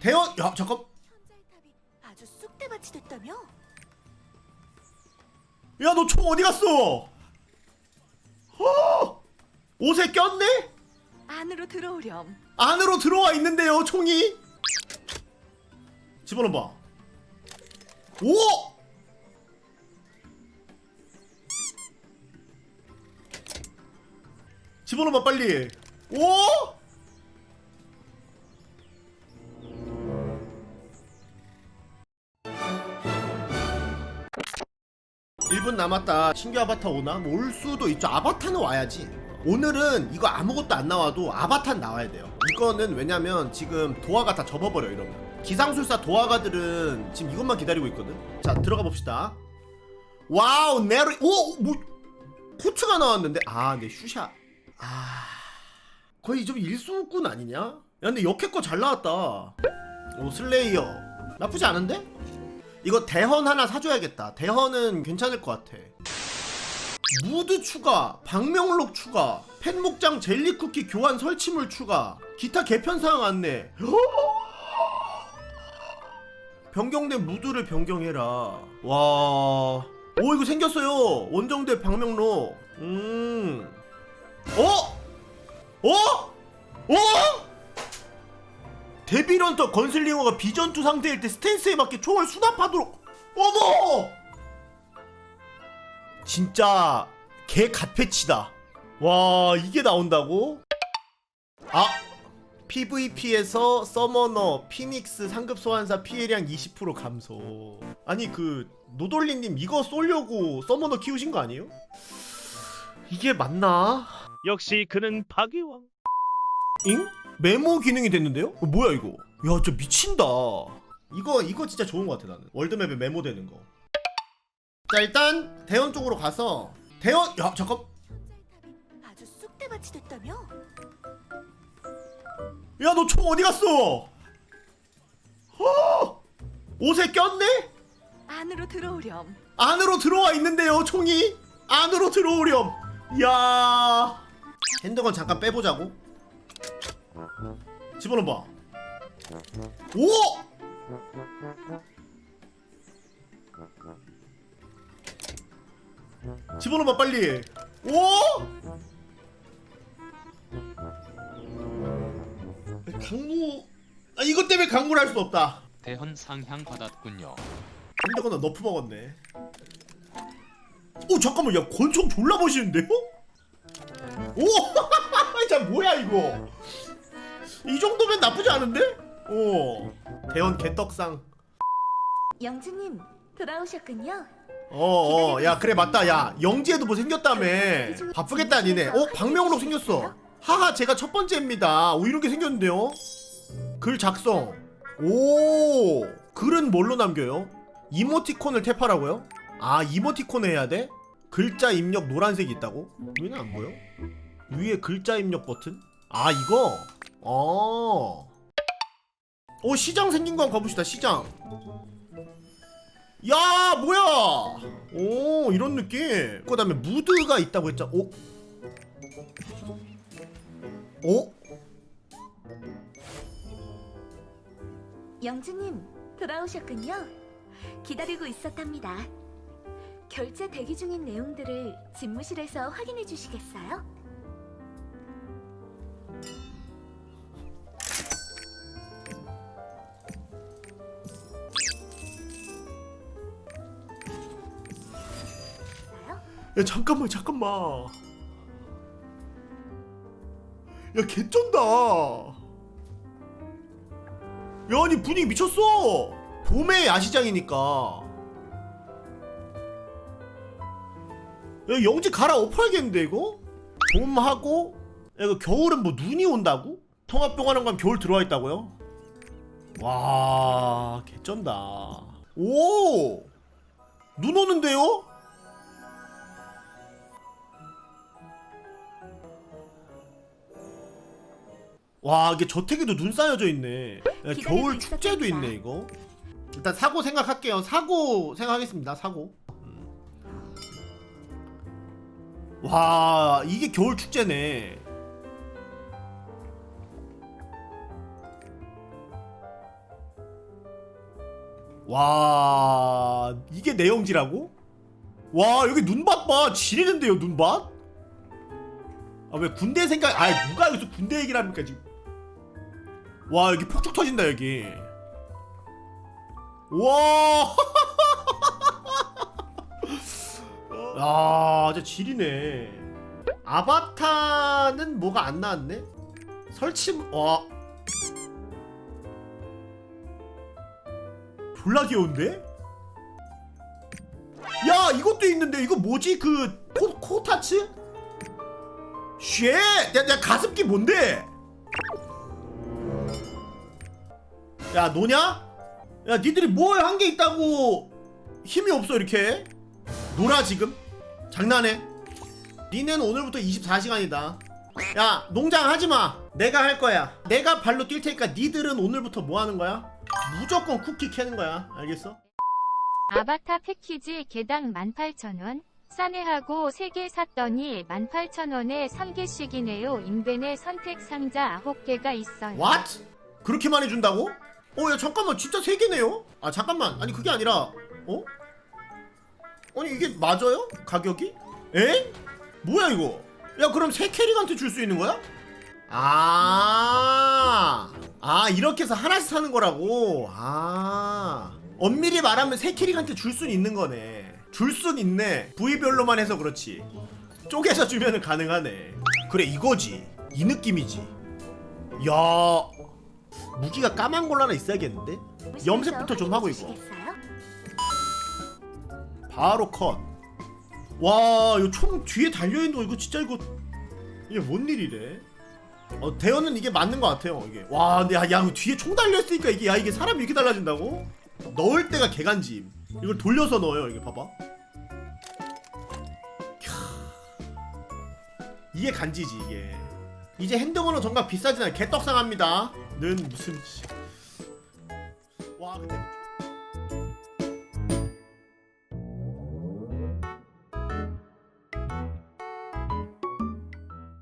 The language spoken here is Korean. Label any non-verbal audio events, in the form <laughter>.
대현 야 잠깐 탑이 아주 쑥대밭이 됐다며? 야 너 총 어디 갔어? 어! 옷에 꼈네? 안으로 들어오렴. 안으로 들어와 있는데요 총이 집어넣어봐 오! 집어넣어봐 빨리 오! 일분 남았다. 신규 아바타 오나? 뭐 올 수도 있죠. 아바타는 와야지. 오늘은 이거 아무것도 안 나와도 아바타는 나와야 돼요. 이거는 왜냐면 지금 도화가 다 접어버려 이러면. 기상술사 도화가들은 지금 이것만 기다리고 있거든. 자 들어가 봅시다. 와우 네리 오뭐 코츠가 나왔는데 아네 슈샤 아 거의 좀 일수꾼 아니냐? 야 근데 역해 거잘 나왔다. 오 슬레이어 나쁘지 않은데? 이거 대헌 하나 사줘야겠다. 대헌은 괜찮을 것 같아. 무드 추가, 방명록 추가, 펜목장 젤리 쿠키 교환 설치물 추가, 기타 개편 사항 안내. <gasps> 변경된 무드를 변경해라. 와, 오 이거 생겼어요. 원정대 방명록. 음, 어? 어? 어? 데빌런터 건슬링어가 비전투 상태일 때 스탠스에 맞게 총을 수납하도록 어머 진짜 개 갓패치다 와 이게 나온다고? 아 PVP에서 서머너 피닉스 상급 소환사 피해량 20% 감소 아니 그 노돌리님 이거 쏠려고 서머너 키우신 거 아니에요? 이게 맞나? 역시 그는 파괴왕. 잉? 메모 기능이 됐는데요? 어, 뭐야 이거? 야, 진짜 미친다. 이거 이거 진짜 좋은 것 같아 나는. 월드맵에 메모되는 거. 자 일단 대현 쪽으로 가서 대현 야 잠깐 아주 쑥대밭이 됐다며? 야 너 총 어디 갔어? 어! 옷에 꼈네? 안으로 들어오렴. 안으로 들어와 있는데요 총이 안으로 들어오렴. 야 핸드건 잠깐 빼보자고. 집어넣어봐. 오! 집어넣어봐 빨리. 오! 강무. 아 이것 때문에 강무를 할 수 없다. 대헌 상향 받았군요. 핸드건은 너프 먹었네. 오 잠깐만 야 권총 졸라 멋있는데요? 오! <laughs> 자 뭐야 이거? 이 정도면 나쁘지 않은데? 오 대원 개떡상. 영주님 돌아오셨군요. 어어 야 그래 맞다 야 영지에도 뭐 생겼다며 바쁘겠다 니네. 어 방명록 생겼어. 하하 제가 첫 번째입니다. 오 이런 게 생겼는데요? 글 작성. 오 글은 뭘로 남겨요? 이모티콘을 탭하라고요? 아 이모티콘 해야 돼? 글자 입력 노란색이 있다고? 위는 안 보여? 위에 글자 입력 버튼? 아 이거? 어. 오 시장 생긴 거 한번 가봅시다 시장. 야 뭐야? 오 이런 느낌. 그다음에 무드가 있다고 했죠. 오. 오? 영주님 돌아오셨군요. 기다리고 있었답니다. 결제 대기 중인 내용들을 집무실에서 확인해 주시겠어요? 야 잠깐만 잠깐만. 야 개쩐다. 야 아니 분위기 미쳤어. 봄의 야시장이니까. 야 영지 갈아엎어야겠는데 이거? 봄하고 야, 이거 겨울은 뭐 눈이 온다고? 통합병원에 가면 겨울 들어와 있다고요? 와 개쩐다. 오! 눈 오는데요? 와 이게 저택에도 눈 쌓여져 있네 야, 겨울 축제도. 있네 이거 일단 사고 생각할게요 사고 생각하겠습니다 사고 음. 와 이게 겨울 축제네 와 이게 내용지라고? 와 여기 눈밭 봐 지리는데요 눈밭? 아 왜 군대 생각 아 누가 여기서 군대 얘기를 합니까 지금 와 여기 폭죽 터진다 여기 와 야, <laughs> 진짜 지리네. 아바타는 뭐가 안 나왔네? 설치, 와. 졸라 귀여운데? 야, 이것도 있는데, 이거 뭐지? 그, 코, 코 타츠? 쉣! 야, 야, 가습기 뭔데? 야, 노냐? 야, 니들이 뭘 한 게 있다고 힘이 없어, 이렇게? 놀아, 지금? 장난해? 니는 오늘부터 24시간이다. 야, 농장 하지 마. 내가 할 거야. 내가 발로 뛸 테니까 니들은 오늘부터 뭐 하는 거야? 무조건 쿠키 캐는 거야. 알겠어? 아바타 패키지 개당 18,000원. 싸네하고 3개 샀더니 18,000원에 3개씩이네요. 인벤에 선택 상자 9개가 있어요. What? 그렇게 많이 준다고? 어, 야, 잠깐만. 진짜 세 개네요? 아, 잠깐만. 아니, 그게 아니라, 어? 아니, 이게 맞아요? 가격이? 에? 뭐야, 이거? 야, 그럼 세 캐릭한테 줄 수 있는 거야? 아, 아, 이렇게 해서 하나씩 사는 거라고? 아. 엄밀히 말하면 세 캐릭한테 줄 수는 있는 거네. 줄 순 있네. 부위별로만 해서 그렇지. 쪼개서 주면은 가능하네. 그래, 이거지. 이 느낌이지. 야, 무기가 까만 걸로 하나 있어야겠는데? 염색부터 좀 하고 이거. 바로 컷. 와, 이거 총 뒤에 달려 있는 거 이거 진짜 이거 이게 뭔 일이래? 어, 대현은 이게 맞는 것 같아요. 이게 와, 근데 야, 야, 뒤에 총 달려 있으니까 이게 야 이게 사람이 이렇게 달라진다고? 넣을 때가 개간지임. 이걸 돌려서 넣어요. 이게 봐봐. 캬. 이게 간지지 이게. 이제 핸드건은 정말 비싸진 않아. 개떡상합니다. 는 무슨.